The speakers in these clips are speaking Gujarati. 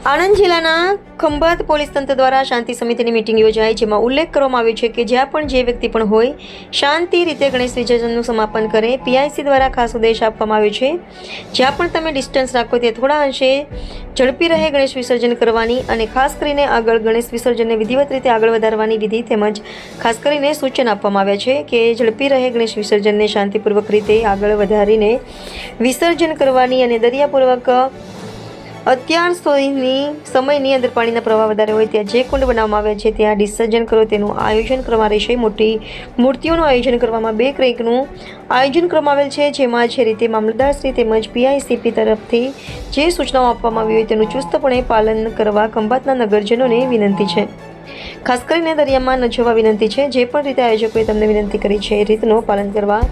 આણંદ જિલ્લાના ખંભાત પોલીસ તંત્ર દ્વારા શાંતિ સમિતિની મિટિંગ યોજાઈ, જેમાં ઉલ્લેખ કરવામાં આવ્યો છે કે જ્યાં પણ જે વ્યક્તિ પણ હોય, શાંતિ રીતે ગણેશ વિસર્જનનું સમાપન કરે પીઆઈસી દ્વારા ખાસ ઉદ્દેશ આપવામાં આવ્યો છે. જ્યાં પણ તમે ડિસ્ટન્સ રાખો તે થોડા અંશે ઝડપી રહે ગણેશ વિસર્જન કરવાની અને ખાસ કરીને આગળ ગણેશ વિસર્જનને વિધિવત રીતે આગળ વધારવાની વિધિ તેમજ ખાસ કરીને સૂચન આપવામાં આવ્યા છે કે ઝડપી રહે ગણેશ વિસર્જનને શાંતિપૂર્વક રીતે આગળ વધારીને વિસર્જન કરવાની અને દરિયાપૂર્વક અત્યાર સુધીની સમયની અંદર પાણીના પ્રવાહ વધારે હોય ત્યાં જે કુંડ બનાવવામાં આવ્યા છે, ત્યાં વિસર્જન કરો, તેનું આયોજન કરવામાં રહેશે. મોટી મૂર્તિઓનું આયોજન કરવામાં બે ક્રેકનું આયોજન કરવામાં આવેલ છે, જેમાં જે રીતે મામલતદારશ્રી તેમજ પીઆઈસીપી તરફથી જે સૂચનાઓ આપવામાં આવી હોય તેનું ચુસ્તપણે પાલન કરવા ખંભાતના નગરજનોને વિનંતી છે. ખાસ કરીને દરિયામાં ન જવા વિનંતી છે, જે પણ રીતે આયોજકોએ તમને વિનંતી કરી છે, એ રીતનું પાલન કરવા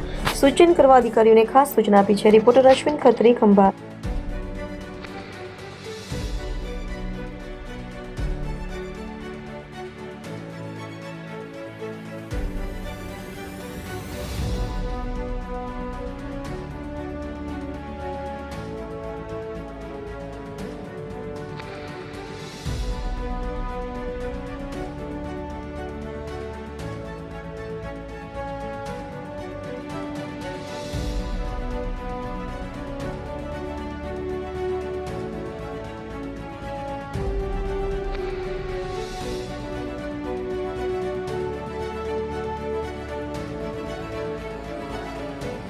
સૂચન કરવા અધિકારીઓને ખાસ સૂચના આપી છે. રિપોર્ટર અશ્વિન ખત્રી, ખંભાત.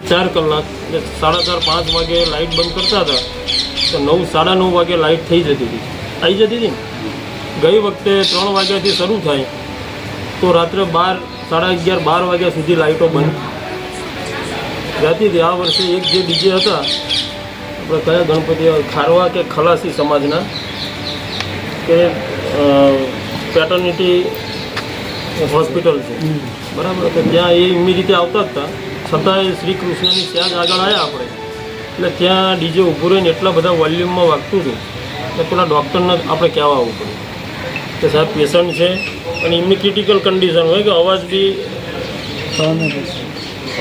ચાર કલાક, એટલે સાડા ચાર, પાંચ વાગે લાઇટ બંધ કરતા હતા. તો નવ, સાડા નવ વાગે લાઇટ થઈ જતી હતી. આવી જતી હતી ને? ગઈ વખતે ત્રણ વાગ્યાથી શરૂ થાય. તો રાત્રે બાર, સાડા અગિયાર, બાર વાગ્યા સુધી લાઇટો બંધ. જતી હતી આ વર્ષે એક જે ડીજે હતા, આપણે કયા ગણપતિ, ખારવા કે ખલાસી સમાજના, કે પેટર્નિટી હોસ્પિટલ છે. બરાબર? તો ત્યાં એ એમની રીતે આવતા હતા. છતાંય શ્રી કૃષ્ણની ત્યાં જ આગળ આવ્યા આપણે. એટલે ત્યાં ડીજે ઊભું રહીને એટલા બધા વોલ્યુમમાં વાગતું હતું કે પેલા ડૉક્ટરને આપણે કહેવા આવવું પડ્યું. કે સાહેબ, પેશન્ટ છે અને એમની ક્રિટિકલ કન્ડિશન હોય કે અવાજ બી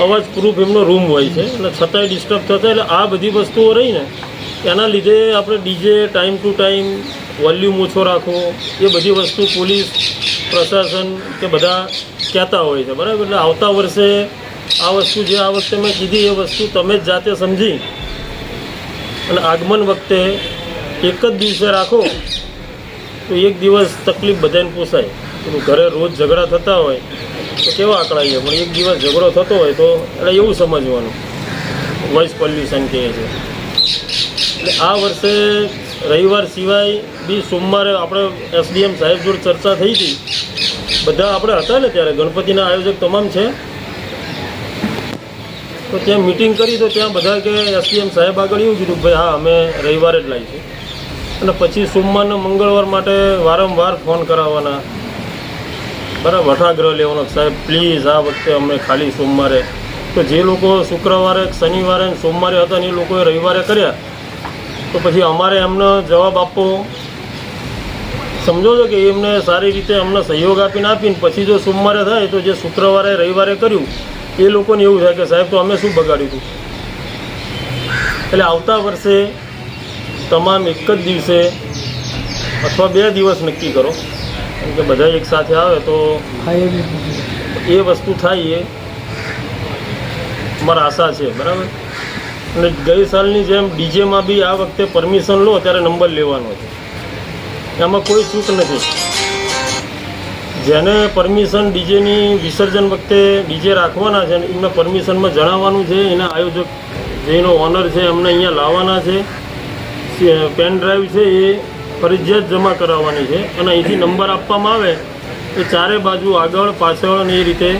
અવાજ પ્રૂફ એમનો રૂમ હોય છે. એટલે છતાંય ડિસ્ટર્બ થતા એટલે આ બધી વસ્તુઓ રહી ને એના લીધે આપણે DJ time to time volume ઓછો રાખવો, એ બધી વસ્તુ પોલીસ, પ્રશાસન કે બધા કહેતા હોય છે. બરાબર? એટલે આવતા વર્ષે આ વસ્તુ જે આ વખતે મેં કીધી, એ વસ્તુ તમે જ જાતે સમજી. અને આગમન વખતે એક જ દિવસે રાખો, તો એક દિવસ તકલીફ બધાને પોસાય. ઘરે રોજ ઝઘડા થતા હોય, તો કેવા આંકડાઈએ પણ એક દિવસ ઝઘડો થતો હોય તો, એટલે એવું સમજવાનું. વોઇસ પોલ્યુશન કહે છે. એટલે આ વર્ષે રવિવાર સિવાય બી સોમવારે આપણે એસડીએમ સાહેબ જોડે ચર્ચા થઈ હતી. બધા આપણે હતા ને ત્યારે, ગણપતિના આયોજક તમામ છે. તો ત્યાં મિટિંગ કરી તો ત્યાં બધા કે એસડીએમ સાહેબ આગળ એવું કીધું ભાઈ, હા, અમે રવિવારે જ લાવીશું. અને પછી સોમવારને મંગળવાર માટે વારંવાર ફોન કરાવવાના. બરાબર વઠાગ્રહ લેવાનો સાહેબ પ્લીઝ આ વખતે અમે ખાલી સોમવારે. તો જે લોકો શુક્રવારે શનિવારે સોમવારે હતા ને એ લોકોએ રવિવારે કર્યા. તો પછી અમારે એમને જવાબ આપવો. સમજો છો કે એમને સારી રીતે અમને સહયોગ આપીને આપીને પછી જો સોમવારે થાય તો જે શુક્રવારે, રવિવારે કર્યું એ લોકોને એવું થાય કે સાહેબ, તો અમે શું બગાડ્યું હતું? એટલે આવતા વર્ષે તમામ એક જ દિવસે અથવા બે દિવસ નક્કી કરો. કેમ કે બધા એક સાથે આવે તો એ વસ્તુ થાય એ મારા આશા છે, બરાબર? અને ગઈ સાલની જેમ ડીજેમાં બી આ વખતે પરમિશન લો, ત્યારે નંબર લેવાનો છે. એમાં કોઈ ચૂક નથી. જેને પરમિશન ડીજેની વિસર્જન વખતે ડીજે રાખવાના છે એમને પરમિશનમાં જણાવવાનું છે. એના આયોજક જેનો ઓનર છે, એમને અહીંયા લાવવાના છે. પેન ડ્રાઈવ છે, એ ફરજિયાત જમા કરાવવાની છે અને અહીંથી નંબર આપવામાં આવે તો ચારે બાજુ આગળ, પાછળ અને એ રીતે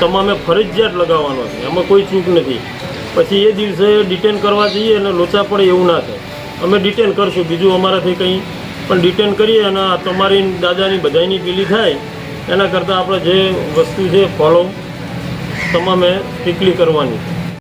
તમામે ફરજિયાત લગાવવાનો છે. એમાં કોઈ ચૂક નથી. પછી એ દિવસે ડિટેન કરવા જઈએ અને લોચા પડે એવું ના થાય. અમે ડિટેન કરશું. બીજું અમારાથી કંઈ પણ ડિટેન કરીએ અને તમારી દાદાની બધાની પીલી થાય, એના કરતાં આપણે જે વસ્તુ છે ફોલો તમામે સ્ટ્રિકલી કરવાની.